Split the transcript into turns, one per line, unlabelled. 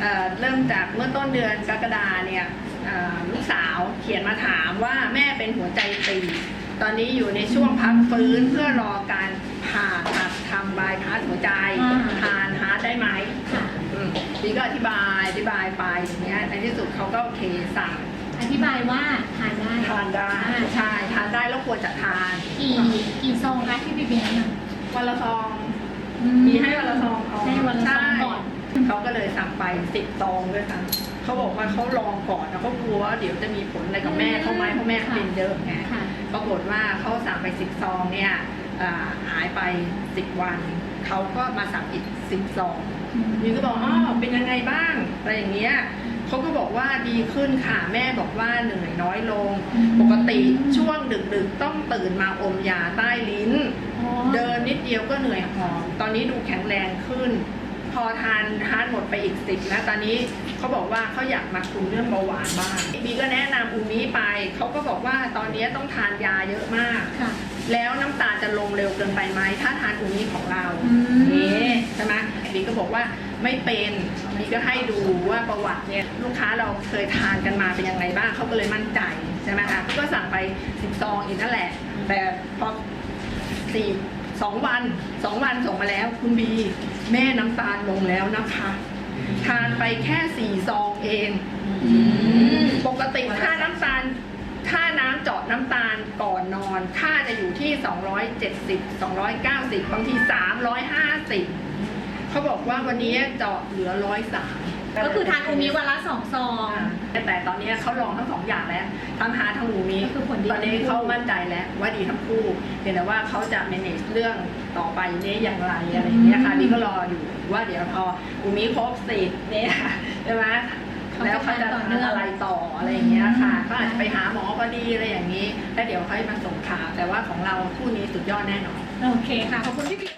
เอ่อเริ่มจากเมื่อต้นเดือนกรกฎาเนี่ยเอ่อลูกสาวเขียนมาถามว่าแม่เป็นหัวใจตีบตอนนี้อยู่ในช่วงพักฟื้นเพื่อรอการผ่าตัดทำบายพาสหัวใจ
อ่า
ทานฮาร์ดได้ไหม
ค่ะ
อืมพี่ก็อธิบายอธิบายไปอย่างเงี้ยในที่สุดเขาก็โอเคสั่ง
อธิบายว่าทานได้
ทานได้
อ่า
ใช่ทานได้แล้วควรจะทาน
กี่กี่ซองคะที่พี่เบียร์แนะน
วันละซองำ
อื
มีให้วันละซองก่อน
ให้วันละซองก่อน
ไปสิบซองด้วยค่ะเขาบอกว่าเขาลองก่อนแล้วเขากลัวว่าเดี๋ยวจะมีผลอะไรกับแม่เขาไหมเพราะแม่เขาเป็นเยอะไง
ค่ะ
ปรากฏว่าเขาสั่งไปสิบซองเนี่ยอ่าหายไปสิบวันเขาก็มาสั่งอีกสิบซอง
อืม
นี่ก็บอกอ๋อเป็นยังไงบ้างอะไรอย่างเงี้ยเขาก็บอกว่าดีขึ้นค่ะแม่บอกว่าเหนื่อยน้อยลง ปกติช่วงดึกๆต้องตื่นมาอมยาใต้ลิ้น
อ๋อ
เดินนิดเดียวก็เหนื่อยหอบตอนนี้ดูแข็งแรงขึ้น พอทานฮาร์ดหมดไปอีกสิบนะตอนนี้เขาบอกว่าเขาอยากมาคุมเรื่องเบาหวานบ้างบีก็แนะนำอูมิไปเขาก็บอกว่าตอนนี้ต้องทานยาเยอะมาก
ค่ะ
แล้วน้ำตาลจะลงเร็วเกินไปไหมถ้าทานอูมิของเรา
อืม
นี่ใช่ไหมบีก็บอกว่าไม่เป็นบีก็ให้ดูว่าประวัติเนี่ยลูกค้าเราเคยทานกันมาเป็นยังไงบ้างเขาก็เลยมั่นใจใช่ไหมคะก็สั่งไปสิบซองอีกนั่นแหละ แต่พอสี่ สองวันสองวันส่งมาแล้ว คุณบีแม่น้ำตาลลงแล้วนะคะ ทานไปแค่สี่ซองเอง ปกติค่าน้ำตาลค่าน้ำเจาะน้ำตาลก่อนนอน ค่าจะอยู่ที่ 270 290 บางที 350 เขาบอกว่าวันนี้เจาะเหลือ103
ก็คือทานอูมิวันละสองซอง
แต่ตอนนี้เขาลองทั้งสองอย่างแล้วทั้งฮาร์ททั้งอูมิ
ก็คือผลดี
ตอนนี้เขามั่นใจแล้วว่าดีทั้งคู่เพียงแต่ว่าเขาจะ manage เรื่องต่อไปนี้อย่างไรอะไรอย่างเงี้ยค่ะนี่ก็รออยู่ว่าเดี๋ยวพออูมิครบสิบเนี่ยใช่ไหม
เขาจะ
แล้วเขาจะ
ทานต่อเนื่อง
อะไรต่ออะไรอย่างเงี้ยค่ะ ก็อาจจะไปหาหมอพอดีอะไรอย่างนี้ แล้วเดี๋ยวค่อยมาส่งข่าวแต่ว่าของเราคู่นี้สุดยอดแน่นอน
โอเคค่ะ ขอบคุณพี่เบียร์